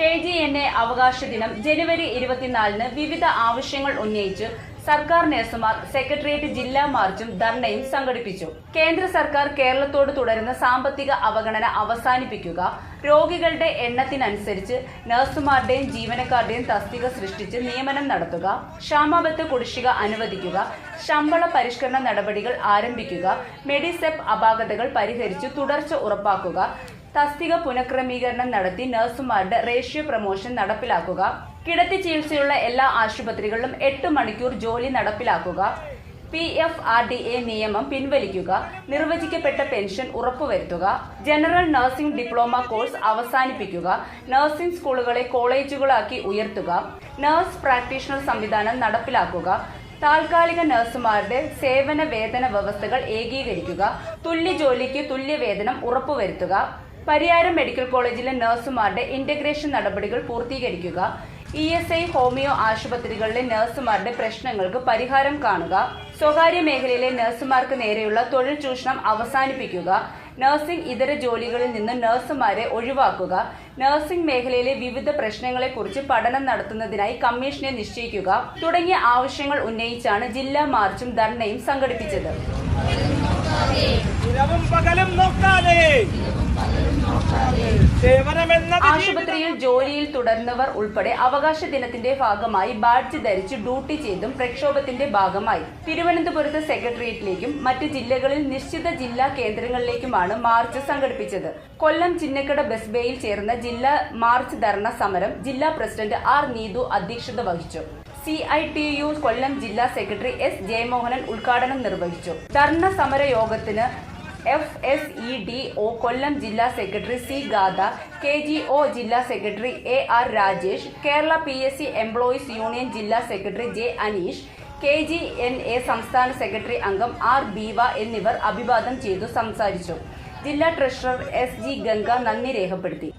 K G N A അവകാശ ദിനം ജനുവരി ഇരുപത്തിനാലിന് വിവിധ ആവശ്യങ്ങൾ ഉന്നയിച്ച് സർക്കാർ നഴ്സുമാർ സെക്രട്ടേറിയറ്റ് ജില്ലാ മാർച്ചും ധർണയും സംഘടിപ്പിച്ചു. കേന്ദ്ര സർക്കാർ കേരളത്തോട് തുടരുന്ന സാമ്പത്തിക അവഗണന അവസാനിപ്പിക്കുക രോഗികളുടെ എണ്ണത്തിനനുസരിച്ച് നഴ്സുമാരുടെയും ജീവനക്കാരുടെയും തസ്തിക സൃഷ്ടിച്ച് നിയമനം നടത്തുക ക്ഷാമബത്ത് കുടിശ്ശിക അനുവദിക്കുക ശമ്പള പരിഷ്കരണ നടപടികൾ ആരംഭിക്കുക മെഡിസെപ്പ് അപാകതകൾ പരിഹരിച്ച് തുടർച്ച ഉറപ്പാക്കുക തസ്തിക പുനഃക്രമീകരണം നടത്തി നഴ്സുമാരുടെ റേഷ്യോ പ്രമോഷൻ നടപ്പിലാക്കുക. കിടത്തി ചികിത്സയുള്ള എല്ലാ ആശുപത്രികളിലും എട്ട് മണിക്കൂർ ജോലി നടപ്പിലാക്കുക. P F R D A നിയമം പിൻവലിക്കുക. നിർവചിക്കപ്പെട്ട പെൻഷൻ ഉറപ്പുവരുത്തുക. ജനറൽ നഴ്സിംഗ് ഡിപ്ലോമ കോഴ്സ് അവസാനിപ്പിക്കുക. നഴ്സിംഗ് സ്കൂളുകളെ കോളേജുകളാക്കി ഉയർത്തുക. നഴ്സ് പ്രാക്ടീഷണർ സംവിധാനം നടപ്പിലാക്കുക. താൽക്കാലിക നഴ്സുമാരുടെ സേവന വേതന വ്യവസ്ഥകൾ ഏകീകരിക്കുക. തുല്യ ജോലിക്ക് തുല്യ വേതനം ഉറപ്പുവരുത്തുക. പരിയാരം മെഡിക്കൽ കോളേജിലെ നഴ്സുമാരുടെ ഇന്റഗ്രേഷൻ നടപടികൾ പൂർത്തീകരിക്കുക. ഇ എസ് ഐ ഹോമിയോ ആശുപത്രികളിലെ നഴ്സുമാരുടെ പ്രശ്നങ്ങൾക്ക് പരിഹാരം കാണുക. സ്വകാര്യ മേഖലയിലെ നഴ്സുമാർക്ക് നേരെയുള്ള തൊഴിൽ ചൂഷണം അവസാനിപ്പിക്കുക. നഴ്സിംഗ് ഇതര ജോലികളിൽ നിന്ന് നഴ്സുമാരെ ഒഴിവാക്കുക. നഴ്സിംഗ് മേഖലയിലെ വിവിധ പ്രശ്നങ്ങളെക്കുറിച്ച് പഠനം നടത്തുന്നതിനായി കമ്മീഷനെ നിശ്ചയിക്കുക. തുടങ്ങിയ ആവശ്യങ്ങൾ ഉന്നയിച്ചാണ് ജില്ലാ മാർച്ചും ധർണയും സംഘടിപ്പിച്ചത്. ആശുപത്രിയിൽ ജോലിയിൽ തുടർന്നവർ ഉൾപ്പെടെ അവകാശ ദിനത്തിന്റെ ഭാഗമായി ബാഡ്ജ് ധരിച്ച് ഡ്യൂട്ടി ചെയ്തും പ്രക്ഷോഭത്തിന്റെ ഭാഗമായി. തിരുവനന്തപുരത്ത് സെക്രട്ടേറിയറ്റിലേക്കും മറ്റ് ജില്ലകളിൽ നിശ്ചിത ജില്ലാ കേന്ദ്രങ്ങളിലേക്കുമാണ് മാർച്ച് സംഘടിപ്പിച്ചത്. കൊല്ലം ചിന്നക്കട ബസ് ബേയിൽ ചേർന്ന ജില്ലാ മാർച്ച് ധർണ സമരം ജില്ലാ പ്രസിഡന്റ് ആർ നീതു അധ്യക്ഷത വഹിച്ചു. C I T U Kollam ജില്ലാ സെക്രട്ടറി എസ് ജയമോഹനൻ ഉദ്ഘാടനം നിർവഹിച്ചു. ധർണ സമര യോഗത്തിന് F S E D O Kollam ജില്ലാ secretary C Gatha K G O ജില്ലാ secretary A R Rajesh Kerala P S C employees union ജില്ലാ secretary J Aneesh K G N A സംസ്ഥാന സെക്രട്ടറി അംഗം ആർ ബീവ എന്നിവർ അഭിവാദം ചെയ്തു സംസാരിച്ചു. ജില്ലാ ട്രഷറർ എസ് ജി ഗംഗ നന്ദി രേഖപ്പെടുത്തി.